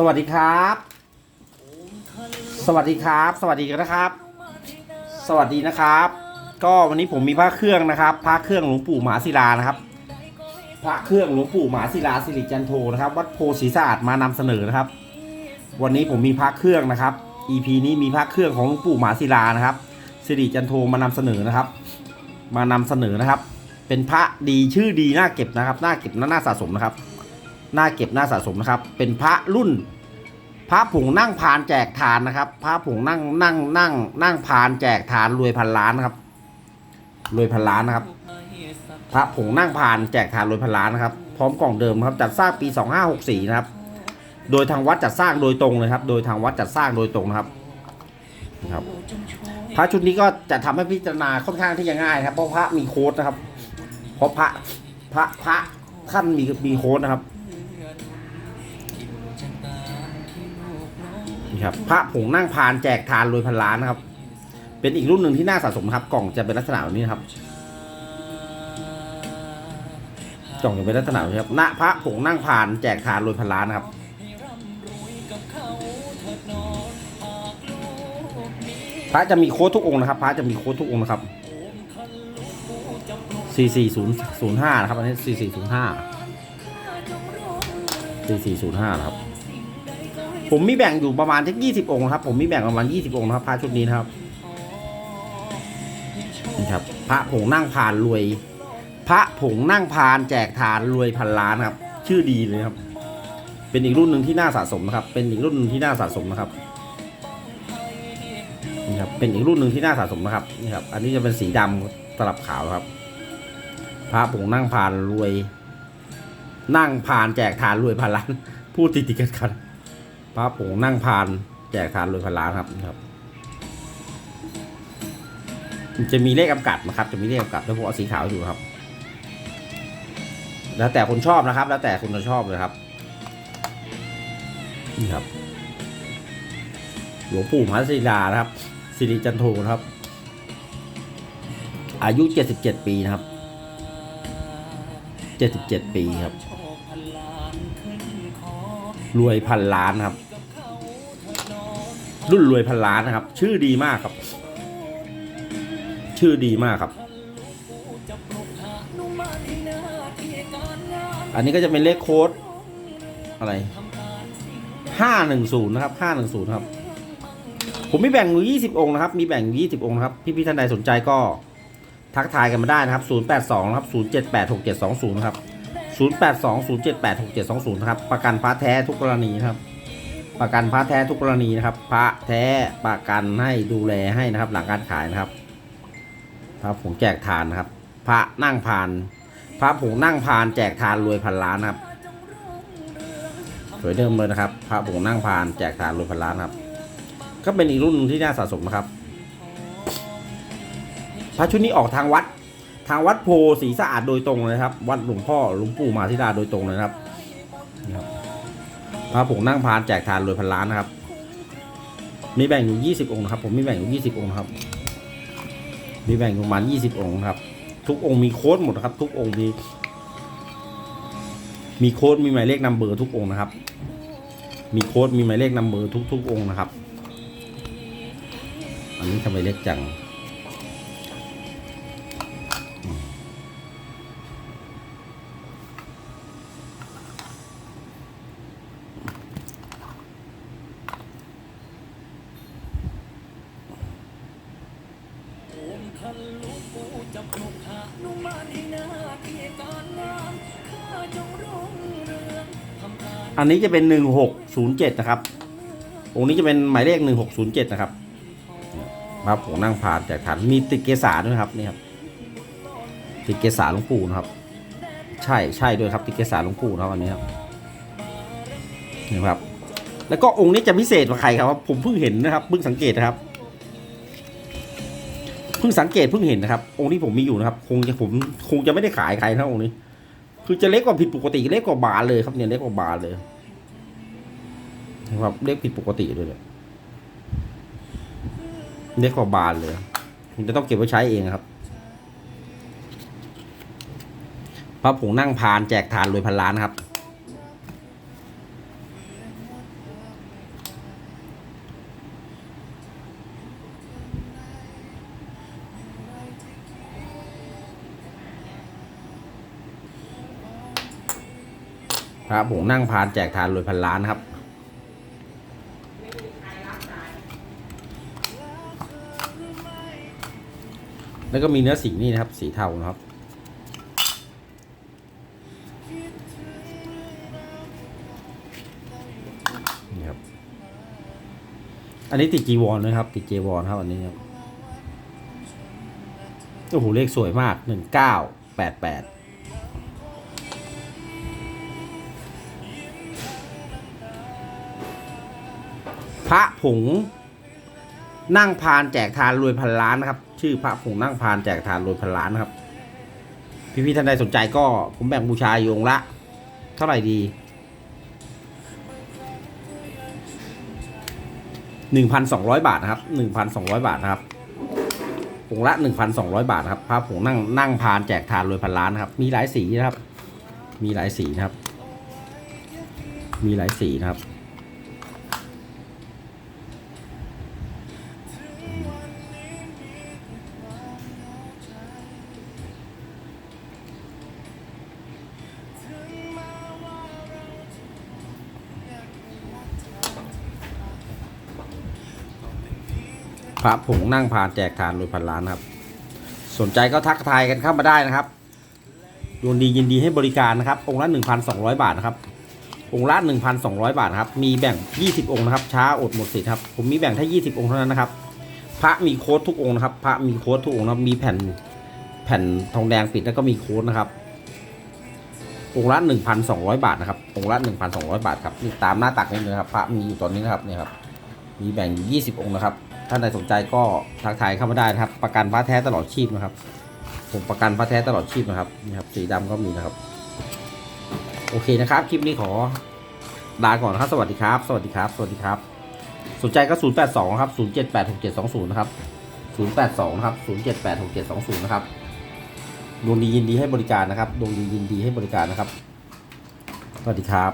สวัสดีครับ สวัสดีครับ สวัสดีกันนะครับ สวัสดีนะครับ ก็วันนี้ผมมีพระเครื่องนะครับพระเครื่องหลวงปู่มหาศิลานะครับพระเครื่องหลวงปู่มหาศิลาสิริจันโทนะครับ วัดโพธิ์ศรีสะอาดมานำเสนอนะครับ วันนี้ผมมีพระเครื่องนะครับ EP นี้มีพระเครื่องของหลวงปู่มหาศิลานะครับสิริจันโทมานำเสนอนะครับ มานำเสนอนะครับ เป็นพระดีชื่อดีน่าเก็บนะครับน่าเก็บและน่าสะสมนะครับน่าเก็บน่าสะสมนะครับ เป็นพระรุ่น พระผงนั่งพานแจกทานนะครับ พระผงนั่งนั่งนั่ง นั่งพานแจกทานรวยพันล้านนะครับรวยพันล้านนะครับ พระผงนั่งพานแจกทานรวยพันล้านนะครับ พร้อมกล่องเดิมครับจัดสร้างปี 2564 นะครับ โดยทางวัดจัดสร้างโดยตรงเลยครับ โดยทางวัดจัดสร้างโดยตรงนะครับครับ พระชุดนี้ก็จะทำให้พิจารณาค่อนข้างที่จะง่ายครับ เพราะพระมีโค้ดนะครับ เพราะพระพระพระท่านมีมีโค้ดนะครับ นี่ครับพระผงนั่งพานแจกทานรวยพันล้านนะครับ เป็นอีกรุ่นหนึ่งที่น่าสะสมครับ กล่องจะเป็นลักษณะแบบนี้ครับ กล่องจะเป็นลักษณะแบบนี้ครับณพระผงนั่งพานแจกทานรวยพันล้านนะครับพระจะมีโค้ดทุกองค์นะครับพระจะมีโค้ดทุกองค์นะครับ 44005 นะครับ อันนี้ 4405 4405 นะครับ ผมมีแบ่งอยู่ประมาณสัก20องค์ครับ ผมมีแบ่งประมาณ20องค์นะครับพระชุดนี้นะครับนี่ครับ พระผงนั่งพานรวย พระผงนั่งพานแจกทานรวยพันล้านครับ ชื่อดีเลยครับ เป็นอีกรุ่นหนึ่งที่น่าสะสมนะครับ เป็นอีกรุ่นหนึ่งที่น่าสะสมนะครับนี่ครับเป็นอีกรุ่นหนึ่งที่น่าสะสมนะครับนี่ครับ อันนี้จะเป็นสีดำสลับขาวครับ พระผงนั่งพานรวย นั่งพานแจกทานรวยพันล้านพูดติดติดกันกัน พระผงนั่งพาน แจกทานรวยพันล้านครับนี่ครับ จะมีเลขกำกับนะครับ จะมีเลขกำกับแล้วผมเอาสีขาวอยู่ครับ แล้วแต่คนชอบนะครับ แล้วแต่คนจะชอบเลยครับนี่ครับหลวงปู่มหาศิลานะครับสิริจันโทนะครับ อายุ77ปีนะครับ77ปีครับ รวยพันล้านครับ รุ่นรวยพันล้านนะครับ ชื่อดีมากครับ ชื่อดีมากครับ อันนี้ก็จะเป็นเลขโค้ดอะไร510นะครับ510ครับ ผมมีแบ่งอยู่20องค์นะครับ มีแบ่งอยู่20องค์นะครับ พี่พี่ๆท่านใดสนใจก็ทักทายกันมาได้นะครับ082นะครับ0786720นะครับ082 0786720นะครับ ประกันพระแท้ทุกกรณีนะครับ ประกันพระแท้ทุกกรณีนะครับ พระแท้ประกันให้ดูแลให้นะครับ หลังการขายนะครับพระผงแจกทานนะครับ พระนั่งพาน พระผงนั่งพาน แจกทานรวยพันล้านครับสวยเดิมเลยนะครับ พระผงนั่งพาน แจกทานรวยพันล้านครับ ก็เป็นอีกรุ่นที่น่าสะสมนะครับ พระชุดนี้ออกทางวัด ทางวัดโพศรีสะอาดโดยตรงเลยครับ วัดหลวงพ่อหลวงปู่มาธิดาโดยตรงเลยครับ พระผงนั่งพานแจกทานรวยพันล้านนะครับ มีแบ่งอยู่20องค์นะครับ ผมมีแบ่งอยู่20องค์ครับมีแบ่งประมาณ20องค์ครับ ทุกองค์มีโค้ดหมดครับ ทุกองค์มี มีโค้ดมีหมายเลขนัมเบอร์ทุกองค์นะครับ มีโค้ดมีหมายเลขนัมเบอร์ทุกทุกองค์นะครับ อันนี้ทำไมเล็กจัง อันนี้จะเป็นหนึ่งหกศูนย์เจ็ดนะครับ องค์นี้จะเป็นหมายเลขหนึ่งหกศูนย์เจ็ดนะครับครับผมนั่งผ่านแจกฐานมีติดเกสาด้วยครับนี่ครับติดเกสาหลวงปู่นะครับ ใช่ใช่ด้วยครับติดเกสาหลวงปู่นะครับอันนี้ครับนี่ครับ แล้วก็องค์นี้จะพิเศษกว่าใครครับผมเพิ่งเห็นนะครับเพิ่งสังเกตนะครับเพิ่งสังเกตเพิ่งเห็นนะครับ องค์นี้ผมมีอยู่นะครับ คงจะผมคงจะไม่ได้ขายใครนะองค์นี้ คือจะเล็กกว่าผิดปกติเล็กกว่าบาทเลยครับเนี่ยเล็กกว่าบาทเลยครับเล็กผิดปกติด้วยเลยเล็กกว่าบาทเลยคุณจะต้องเก็บไว้ใช้เองครับพระผงนั่งพานแจกทานรวยพันล้านครับ พระผงนั่งพานแจกทานรวยพันล้านครับ แล้วก็มีเนื้อสีนี่นะครับ สีเทานะครับ นี่ครับ อันนี้ติดจีวรนะครับ ติดจีวรครับอันนี้ครับโอ้โหเลขสวยมากหนึ่งเก้าแปดแปด พระผงนั่งพานแจกทานรวยพันล้านนะครับ ชื่อพระผงนั่งพานแจกทานรวยพันล้านนะครับ พี่พี่ๆท่านใดสนใจก็ผมแบ่งบูชาอยู่องละ เท่าไหร่ดีหนึ่งพันสองร้อยบาทนะครับหนึ่งพันสองร้อยบาทนะครับองละหนึ่งพันสองร้อยบาทครับพระผงนั่งนั่งพานแจกทานรวยพันล้านนะครับ มีหลายสีนะครับ มีหลายสีนะครับ มีหลายสีนะครับ พระผงนั่งพานแจกทานรวยพันล้านครับ สนใจก็ทักทายกันเข้ามาได้นะครับดวงดียินดีให้บริการนะครับ องค์ละ1,200บาทนะครับ องค์ละ1,200บาทครับ มีแบ่ง20องค์นะครับ ช้าอดหมดสิทธิ์ครับ ผมมีแบ่งแค่20องค์เท่านั้นนะครับ พระมีโค้ดทุกองค์นะครับ พระมีโค้ดทุกองค์นะมีแผ่นแผ่นทองแดงปิดแล้วก็มีโค้ดนะครับ องค์ละ1,200บาทนะครับ องค์ละ1,200บาทครับนี่ตามหน้าตักนี่เลยครับ พระมีอยู่ตอนนี้นะครับเนี่ยครับ มีแบ่งอยู่20องค์นะครับ ท่านใดสนใจก็ทักทายเข้ามาได้นะครับ ประกันพระแท้ตลอดชีพนะครับ ผมประกันพระแท้ตลอดชีพนะครับนี่ครับสีดำก็มีนะครับ โอเคนะครับ คลิปนี้ขอลาก่อนนะครับสวัสดีครับ สวัสดีครับ สวัสดีครับ สนใจก็ 082 ครับ 0786720 นะครับ 082นะครับ 0786720 นะครับดวงดียินดีให้บริการนะครับดวงดียินดีให้บริการนะครับ สวัสดีครับ